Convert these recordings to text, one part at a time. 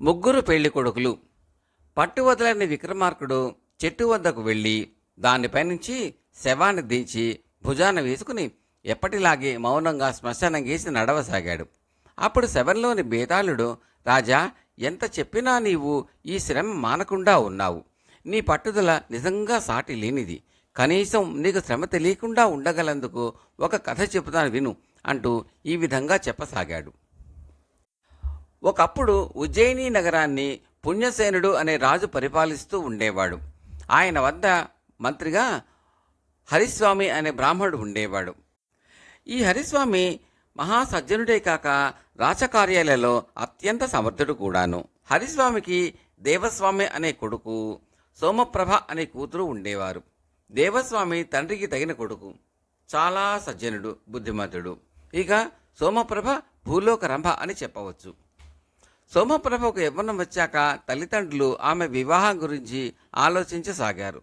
ముగ్గురు పెళ్ళి కొడుకులు. పట్టు వదలని విక్రమార్కుడు చెట్టు వద్దకు వెళ్ళి దానిపై నుంచి శవాన్ని దించి భుజాన వేసుకుని ఎప్పటిలాగే మౌనంగా శ్మశానం గీసి నడవసాగాడు. అప్పుడు శవంలోని బేతాళుడు రాజా ఎంత చెప్పినా నీవు ఈ శ్రమ మానకుండా ఉన్నావు. నీ పట్టుదల నిజంగా సాటి లేనిది. కనీసం నీకు శ్రమ తెలియకుండా ఉండగలందుకు ఒక కథ చెబుతాను విను అంటూ ఈ విధంగా చెప్పసాగాడు. ఒకప్పుడు ఉజ్జయిని నగరాన్ని పుణ్యసేనుడు అనే రాజు పరిపాలిస్తూ ఉండేవాడు. ఆయన వద్ద మంత్రిగా హరిస్వామి అనే బ్రాహ్మణుడు ఉండేవాడు. ఈ హరిస్వామి మహాసజ్జనుడే కాక రాచకార్యాలలో అత్యంత సమర్థుడు కూడాను. హరిస్వామికి దేవస్వామి అనే కొడుకు సోమప్రభ అనే కూతురు ఉండేవారు. దేవస్వామి తండ్రికి తగిన కొడుకు చాలా సజ్జనుడు బుద్ధిమంతుడు. ఇక సోమప్రభ భూలోక రంభ అని చెప్పవచ్చు. సోమప్రభకు యవ్వనం వచ్చాక తల్లిదండ్రులు ఆమె వివాహం గురించి ఆలోచించసాగారు.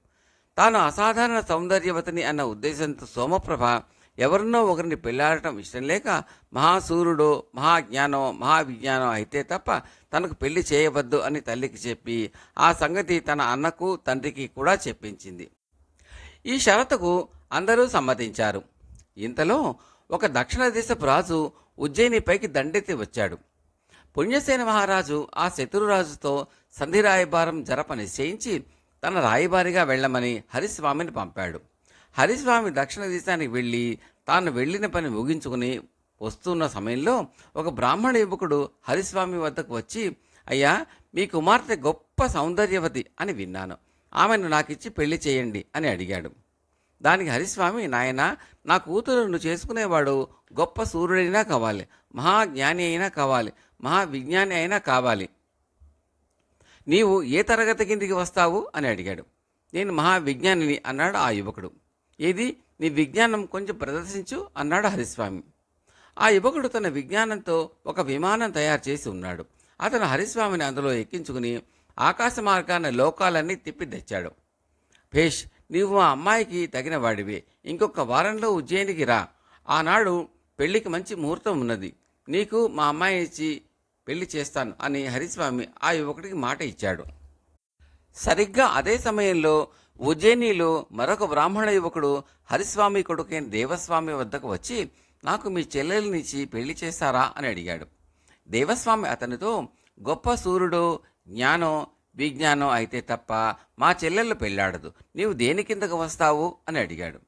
తాను అసాధారణ సౌందర్యవతిని అన్న ఉద్దేశంతో సోమప్రభ ఎవరినో ఒకరిని పెళ్ళాడటం ఇష్టం లేక మహాసూర్యుడు మహాజ్ఞానం మహావిజ్ఞానం అయితే తప్ప తనకు పెళ్ళి చేయవద్దు అని తల్లికి చెప్పి ఆ సంగతి తన అన్నకు తండ్రికి కూడా చెప్పించింది. ఈ షరతుకు అందరూ సమ్మతించారు. ఇంతలో ఒక దక్షిణ దేశపు రాజు ఉజ్జయినిపైకి దండెత్తి వచ్చాడు. పుణ్యసేన మహారాజు ఆ శత్రురాజుతో సంధి రాయబారం జరప నిశ్చయించి తన రాయబారిగా వెళ్ళమని హరిస్వామిని పంపాడు. హరిస్వామి దక్షిణ దేశానికి వెళ్ళి తాను వెళ్ళిన పని ముగించుకుని వస్తున్న సమయంలో ఒక బ్రాహ్మణ యువకుడు హరిస్వామి వద్దకు వచ్చి అయ్యా మీ కుమార్తె గొప్ప సౌందర్యవతి అని విన్నాను. ఆమెను నాకిచ్చి పెళ్ళి చేయండి అని అడిగాడు. దానికి హరిస్వామి నాయన నా కూతురును చేసుకునేవాడు గొప్ప సూర్యుడైనా కావాలి మహాజ్ఞాని అయినా కావాలి. మహావిజ్ఞాని అయినా కావాలి. నీవు ఏ తరగతి కిందికి వస్తావు? అని అడిగాడు. నేను మహావిజ్ఞానిని అన్నాడు ఆ యువకుడు. ఏది? నీ విజ్ఞానం కొంచెం ప్రదర్శించు అన్నాడు హరిస్వామి. ఆ యువకుడు తన విజ్ఞానంతో ఒక విమానం తయారు చేసి ఉన్నాడు. అతను హరిస్వామిని అందులో ఎక్కించుకుని ఆకాశ మార్గాన లోకాలన్నీ తిప్పి తెచ్చాడు. భేష్ నీవు మా అమ్మాయికి తగిన వాడివే. ఇంకొక వారంలో ఉజ్జయినికి రా. ఆనాడు పెళ్ళికి మంచి ముహూర్తం ఉన్నది. నీకు మా అమ్మాయి ఇచ్చి పెళ్ళి చేస్తాను అని హరిస్వామి ఆ యువకుడికి మాట ఇచ్చాడు. సరిగ్గా అదే సమయంలో ఉజ్జయినిలో మరొక బ్రాహ్మణ యువకుడు హరిస్వామి కొడుకైన దేవస్వామి వద్దకు వచ్చి నాకు మీ చెల్లెలనిచ్చి పెళ్ళి చేస్తారా అని అడిగాడు. దేవస్వామి అతనితో గొప్ప సూర్యుడు జ్ఞానం విజ్ఞానం అయితే తప్ప మా చెల్లెళ్ళు పెళ్ళాడదు నీవు దేని కిందకు వస్తావు? అని అడిగాడు.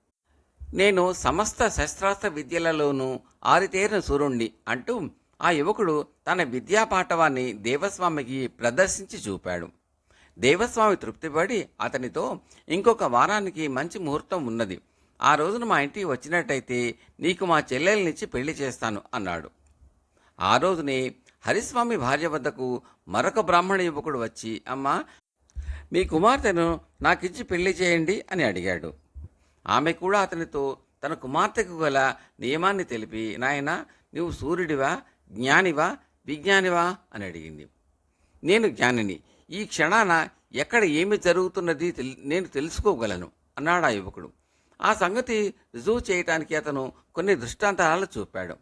నేను సమస్త శస్త్రాస్త్ర విద్యలలోనూ ఆరితేరిన సూర్యుణ్ణి అంటూ ఆ యువకుడు తన విద్యాపాఠవాన్ని దేవస్వామికి ప్రదర్శించి చూపాడు. దేవస్వామి తృప్తిపడి అతనితో ఇంకొక వారానికి మంచి ముహూర్తం ఉన్నది. ఆ రోజున మా ఇంటికి వచ్చినట్టయితే నీకు మా చెల్లెలనిచ్చి పెళ్ళి చేస్తాను అన్నాడు. ఆ రోజునే హరిస్వామి భార్య వద్దకు మరొక బ్రాహ్మణ యువకుడు వచ్చి అమ్మా మీ కుమార్తెను నాకిచ్చి పెళ్ళి చేయండి అని అడిగాడు. ఆమె కూడా అతనితో తన కుమార్తెకు గల నియమాన్ని తెలిపి నాయన నువ్వు సూర్యుడివా? జ్ఞానివా విజ్ఞానివా అని అడిగింది. నేను జ్ఞానిని ఈ క్షణాన ఎక్కడ ఏమి జరుగుతున్నది తెల్- నేను తెలుసుకోగలను అన్నాడు ఆ యువకుడు. ఆ సంగతి రుజువు చేయటానికి అతను కొన్ని దృష్టాంతాలు చూపాడు.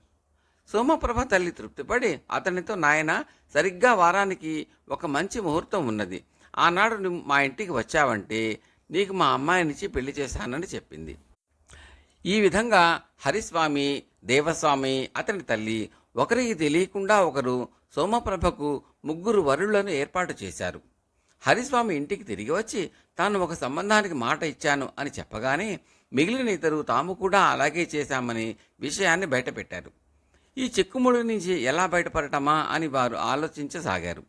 సోమప్రభ తల్లి తృప్తిపడి అతనితో నాయన సరిగ్గా వారానికి ఒక మంచి ముహూర్తం ఉన్నది. ఆనాడు మా ఇంటికి వచ్చావంటే నీకు మా అమ్మాయినిచ్చి పెళ్ళి చేశానని చెప్పింది. ఈ విధంగా హరిస్వామి దేవస్వామి అతని తల్లి ఒకరికి తెలియకుండా ఒకరు సోమప్రభకు ముగ్గురు వరులను ఏర్పాటు చేశారు. హరిస్వామి ఇంటికి తిరిగి వచ్చి తాను ఒక సంబంధానికి మాట ఇచ్చాను అని చెప్పగానే మిగిలిన ఇద్దరు తాము కూడా అలాగే చేశామని విషయాన్ని బయటపెట్టారు. ఈ చిక్కుముడి నుంచి ఎలా బయటపడటమా అని వారు ఆలోచించసాగారు.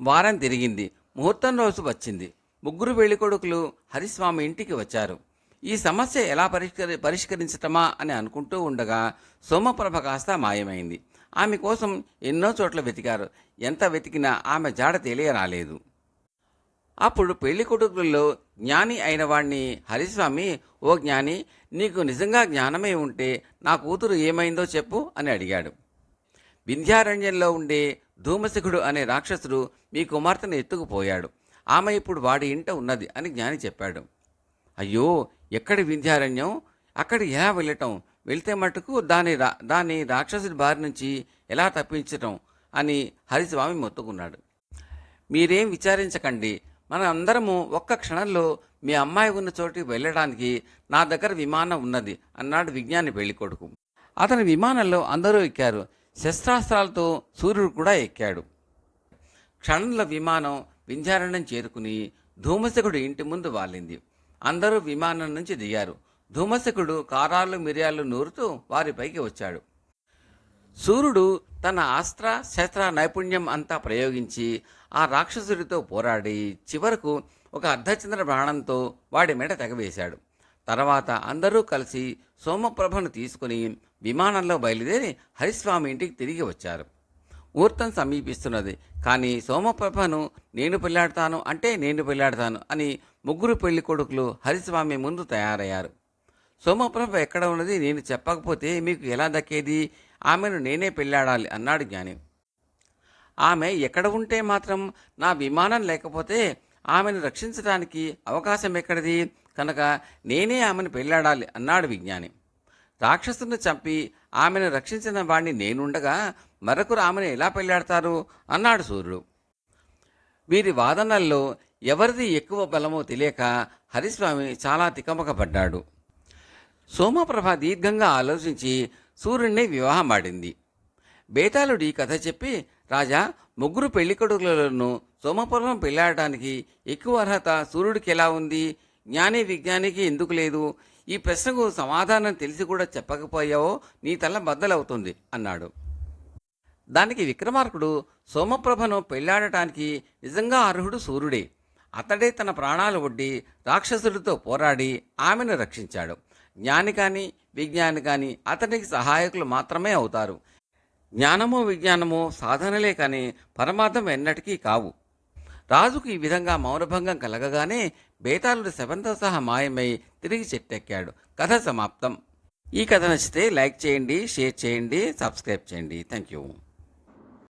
వారం తిరిగింది. ముహూర్తం రోజు వచ్చింది. ముగ్గురు పెళ్ళికొడుకులు హరిస్వామి ఇంటికి వచ్చారు. ఈ సమస్య ఎలా పరిష్కరి పరిష్కరించటమా అని అనుకుంటూ ఉండగా సోమప్రభ కాస్త మాయమైంది. ఆమె కోసం ఎన్నో చోట్ల వెతికారు. ఎంత వెతికినా ఆమె జాడ తెలియరాలేదు. అప్పుడు పెళ్ళి కొడుకుల్లో జ్ఞాని అయిన వాణ్ణి హరిస్వామి ఓ జ్ఞాని నీకు నిజంగా జ్ఞానమే ఉంటే నా కూతురు ఏమైందో చెప్పు అని అడిగాడు. వింధ్యారణ్యంలో ఉండే ధూమశిఖుడు అనే రాక్షసుడు మీ కుమార్తెను ఎత్తుకుపోయాడు. ఆమె ఇప్పుడు వాడి ఇంట ఉన్నది అని జ్ఞాని చెప్పాడు. అయ్యో ఎక్కడి వింధ్యారణ్యం అక్కడ ఎలా వెళ్ళటం వెళ్తే మటుకు దాని రా దాని రాక్షసుడి బారి నుంచి ఎలా తప్పించటం అని హరిస్వామి మొత్తుకున్నాడు. మీరేం విచారించకండి. మన అందరము ఒక్క క్షణంలో మీ అమ్మాయి ఉన్న చోటికి వెళ్ళడానికి నా దగ్గర విమానం ఉన్నది అన్నాడు విజ్ఞాని పెళ్ళికొడుకు. అతని విమానంలో అందరూ ఎక్కారు. శస్త్రాస్త్రాలతో సూర్యుడు కూడా ఎక్కాడు. క్షణంలో విమానం వింధ్యారణ్యం చేరుకుని ధూమశకుడు ఇంటి ముందు వాలింది. అందరూ విమానం నుంచి దిగారు. ధూమసకుడు కారాలు మిరియాలు నూరుతూ వారిపైకి వచ్చాడు. సూర్యుడు తన అస్త్ర శస్త్ర నైపుణ్యం అంతా ప్రయోగించి ఆ రాక్షసుడితో పోరాడి చివరకు ఒక అర్ధచంద్ర బాణంతో వాడి మెడ తెగవేశాడు. తర్వాత అందరూ కలిసి సోమప్రభను తీసుకుని విమానంలో బయలుదేరి హరిస్వామి ఇంటికి తిరిగి వచ్చారు. ముహూర్తం సమీపిస్తున్నది. కానీ సోమప్రభను నేను పెళ్ళాడతాను అంటే నేను పెళ్ళాడతాను అని ముగ్గురు పెళ్ళి కొడుకులు హరిస్వామి ముందు తయారయ్యారు. సోమప్రభ ఎక్కడ ఉన్నది నేను చెప్పకపోతే మీకు ఎలా దక్కేది? ఆమెను నేనే పెళ్ళాడాలి అన్నాడు జ్ఞాని. ఆమె ఎక్కడ ఉంటే మాత్రం నా విమానం లేకపోతే ఆమెను రక్షించడానికి అవకాశం ఎక్కడిది? కనుక నేనే ఆమెను పెళ్ళాడాలి అన్నాడు విజ్ఞాని. రాక్షసుని చంపి ఆమెను రక్షించిన వాణ్ణి నేనుండగా మరొకరు ఆమెను ఎలా పెళ్ళాడతారు అన్నాడు సూర్యుడు. వీరి వాదనల్లో ఎవరిది ఎక్కువ బలమో తెలియక హరిస్వామి చాలా తికమకపడ్డాడు. సోమప్రభ దీర్ఘంగా ఆలోచించి సూర్యుడిని వివాహమాడింది ఆడింది బేతాళుడి కథ చెప్పి రాజా ముగ్గురు పెళ్ళికొడుకులను సోమప్రభం పెళ్ళాడటానికి ఎక్కువ అర్హత సూర్యుడికి ఎలా ఉంది? జ్ఞాని విజ్ఞానికి ఎందుకు లేదు? ఈ ప్రశ్నకు సమాధానం తెలిసి కూడా చెప్పకపోయావో నీ తల బద్దలవుతుంది అన్నాడు. దానికి విక్రమార్కుడు సోమప్రభను పెళ్ళాడటానికి నిజంగా అర్హుడు సూర్యుడే. అతడే తన ప్రాణాలు ఒడ్డి రాక్షసుడితో పోరాడి ఆమెను రక్షించాడు. జ్ఞాని కానీ విజ్ఞాని కానీ అతనికి సహాయకులు మాత్రమే అవుతారు. జ్ఞానము విజ్ఞానము సాధనలే కానీ పరమార్థం ఎన్నటికీ కావు. రాజుకు ఈ విధంగా మౌనభంగం కలగగానే బేతాళుడు శవంతో సహా మాయమై తిరిగి చెట్టెక్కాడు. కథ సమాప్తం. ఈ కథ నచ్చితే లైక్ చేయండి షేర్ చేయండి సబ్స్క్రైబ్ చేయండి. Thank you.